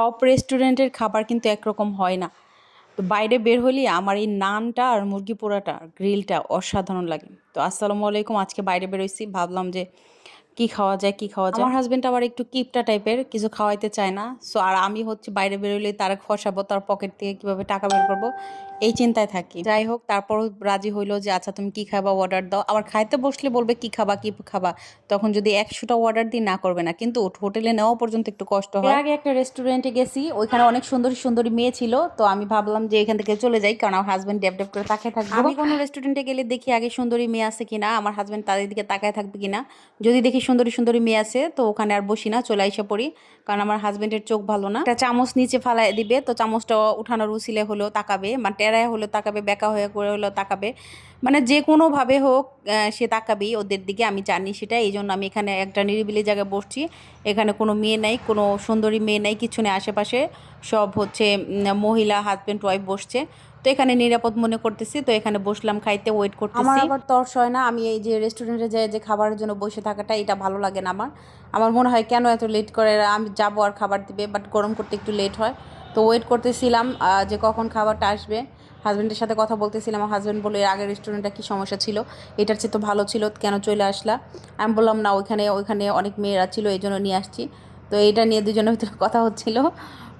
সব রেস্টুরেন্টের খাবার কিন্তু একরকম হয় না। তো বাইরে বের হলেই আমার এই নানটা আর মুরগি পোড়াটা গ্রিলটা অসাধারণ লাগে। তো আসসালামু আলাইকুম, আজকে বাইরে বেরোইছি। ভাবলাম যে কি খাওয়া যায় কি খাওয়া যায়। আমার হাজবেন্ড আবার একটু কিপটা টাইপের কিছু খাওয়াইতে চায় না। সো আর আমি হচ্ছে বাইরে বেরোলে তার ফসাবো তার পকেট থেকে কীভাবে টাকা বের করব এই চিন্তায় থাকি। যাই হোক তারপরও রাজি হইল যে আচ্ছা তুমি কি খাবা অর্ডার দাও। আবার খাইতে বসলে বলবে কি খাবা কি খাবা? তখন যদি একশোটা অর্ডার দিই না করবে না। কিন্তু হোটেলে নেওয়া পর্যন্ত একটু কষ্ট হয়। আগে একটা রেস্টুরেন্টে গেছি ওইখানে অনেক সুন্দর সুন্দরী মেয়ে ছিল। তো আমি ভাবলাম যে এখান থেকে চলে যাই কারণ আমার হাজবেন্ড ডেপ ডেপ করে তাকিয়ে থাকবে। আমি কোনো রেস্টুরেন্টে গেলে দেখি আগে সুন্দরী মেয়ে আছে কিনা আমার হাজবেন্ড তাদের দিকে তাকায় থাকবে কিনা। যদি দেখি সুন্দরী সুন্দরী মেয়ে আছে, তো ওখানে আর বসি না, চলে এসে পড়ি। কারণ আমার হাজবেন্ডের চোখ ভালো না। একটা চামচ নিচে ফালাই দিবে, তো চামচটা উঠানোর উচিলে হলেও তাকাবে মানে টেরায় হলেও তাকাবে, বেকা হয়ে করে হলেও তাকাবে। মানে যে কোনোভাবে হোক সে তাকাবেই, ওদের দিকে আমি জানি সেটা। এই জন্য আমি এখানে একটা নিরিবিলি জায়গায় বসছি। এখানে কোনো মেয়ে নাই, কোনো সুন্দরী মেয়ে নাই, কিছু নেই। আশেপাশে সব হচ্ছে মহিলা হাজব্যান্ড ওয়াইফ বসছে। তো এখানে নিরাপদ মনে করতেছি, তো এখানে বসলাম, খাইতে ওয়েট করতেছি। আমার আবার তর্স হয় না, আমি এই যে রেস্টুরেন্টে যাই, যে খাবারের জন্য বসে থাকাটা, এটা ভালো লাগে না আমার। আমার মনে হয় কেন এত লেট করে, আমি যাব আর খাবার দিবে বাট গরম করতে একটু লেট হয়। তো ওয়েট করতেছিলাম যে কখন খাবারটা আসবে। হাজব্যান্ডের সাথে কথা বলতেছিলাম, আমার হাজব্যান্ড বলে এর আগের রেস্টুরেন্টটা কী সমস্যা ছিল? এটার চেয়ে তো ভালো ছিল, কেন চলে আসলা? আমি বললাম, না, ওইখানে ওইখানে অনেক মেয়েরা ছিল, এই জন্য নিয়ে আসছি। তো এটা নিয়ে দুজনের ভিতরে কথা হচ্ছিল।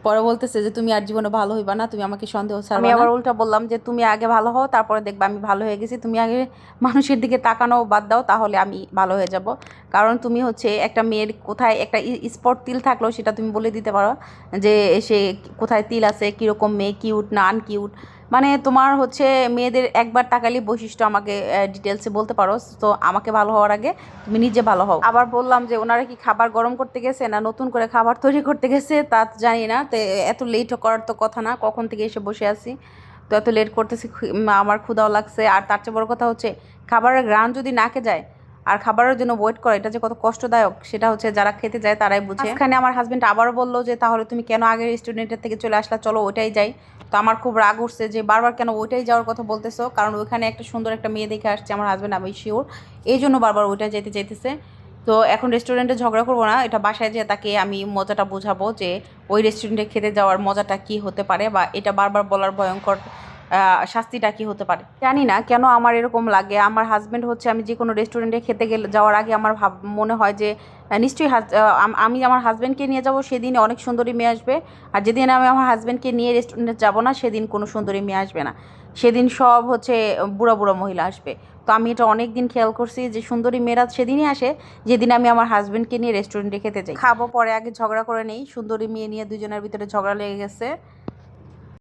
পরে বলতেছে যে তুমি আর জীবনে ভালো হইবা না তুমি আমাকে সন্দেহ ছাড়বা আমি আবার উল্টা বললাম যে তুমি আগে ভালো হও তারপরে দেখবা আমি ভালো হয়ে গেছি। তুমি আগে মানুষের দিকে তাকানো বাদ দাও তাহলে আমি ভালো হয়ে যাব। কারণ তুমি হচ্ছে একটা মেয়ের কোথায় একটা স্পট তিল থাকলেও সেটা তুমি বলে দিতে পারো যে সে কোথায় তিল আছে কীরকম মেয়ে কিউট না আনকিউট। মানে তোমার হচ্ছে মেয়েদের একবার তাকালে বৈশিষ্ট্য আমাকে ডিটেলসে বলতে পারো। তো আমাকে ভালো হওয়ার আগে তুমি নিজে ভালো হও। আবার বললাম যে ওনারা কি খাবার গরম করতে গেছে না নতুন করে খাবার তৈরি করতে গেছে? তা জানি না। তো এত লেট করার তো কথা না, কখন থেকে এসে বসে আছি? তো এত লেট করতেছি আমার ক্ষুদাও লাগছে। আর তার চেয়ে বড় কথা হচ্ছে, খাবারের গ্রান যদি নাকে যায়, আর খাবারের জন্য ওয়েট করে, এটা যে কত কষ্টদায়ক, সেটা হচ্ছে যারা খেতে যায় তারাই বুঝে। এখানে আমার হাজবেন্ড আবারও বলল যে, তাহলে তুমি কেন আগের স্টুডেন্টের থেকে চলে আসলা? চলো ওইটাই যাই। তো আমার খুব রাগ উঠছে যে, বারবার কেন ওইটাই যাওয়ার কথা বলতেছো? কারণ ওইখানে একটা সুন্দর একটা মেয়ে দেখে আসছে আমার হাজবেন্ড আমি শিওর এই জন্য বারবার ওইটাই যেতে চাইতেছে তো এখন রেস্টুরেন্টে ঝগড়া করব না। এটা বাসায় যে তাকে আমি মজাটা বোঝাবো যে ওই রেস্টুরেন্টে খেতে যাওয়ার মজাটা কি হতে পারে বা এটা বারবার বলার ভয়ঙ্কর শাস্তিটা কি হতে পারে? জানি না কেন আমার এরকম লাগে। আমার হাজব্যান্ড হচ্ছে আমি যে কোনো রেস্টুরেন্টে খেতে গেলে, যাওয়ার আগে আমার ভাব, মনে হয় যে নিশ্চয়ই আমি আমার হাজব্যান্ডকে নিয়ে যাব সেদিন অনেক সুন্দরী মেয়ে আসবে। আর যেদিন আমি আমার হাজব্যান্ডকে নিয়ে রেস্টুরেন্টে যাব না, সেদিন কোনো সুন্দরী মেয়ে আসবে না। সেদিন সব হচ্ছে বুড়া বুড়া মহিলা আসবে। তো আমি এটা অনেক দিন খেয়াল করছি যে, সুন্দরী মেয়েরা সেদিনই আসে, যেদিন আমি আমার হাজব্যান্ডকে নিয়ে রেস্টুরেন্টে খেতে যাই। খাব পরে, আগে ঝগড়া করে নেই। সুন্দরী মেয়ে নিয়ে দুজনের ভিতরে ঝগড়া লেগে গেছে।